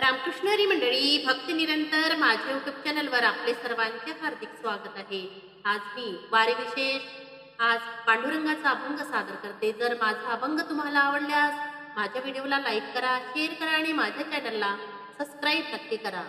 रामकृष्णरी मंडळी भक्ती निरंतर माझ्या युट्यूब चॅनलवर आपले सर्वांचे हार्दिक स्वागत आहे. आज मी वारी विशेष आज पांडुरंगाचा अभंग सादर करते. जर माझा अभंग तुम्हाला आवडल्यास माझ्या व्हिडिओला लाईक करा शेअर करा आणि माझ्या चॅनलला सबस्क्राईब नक्की करा.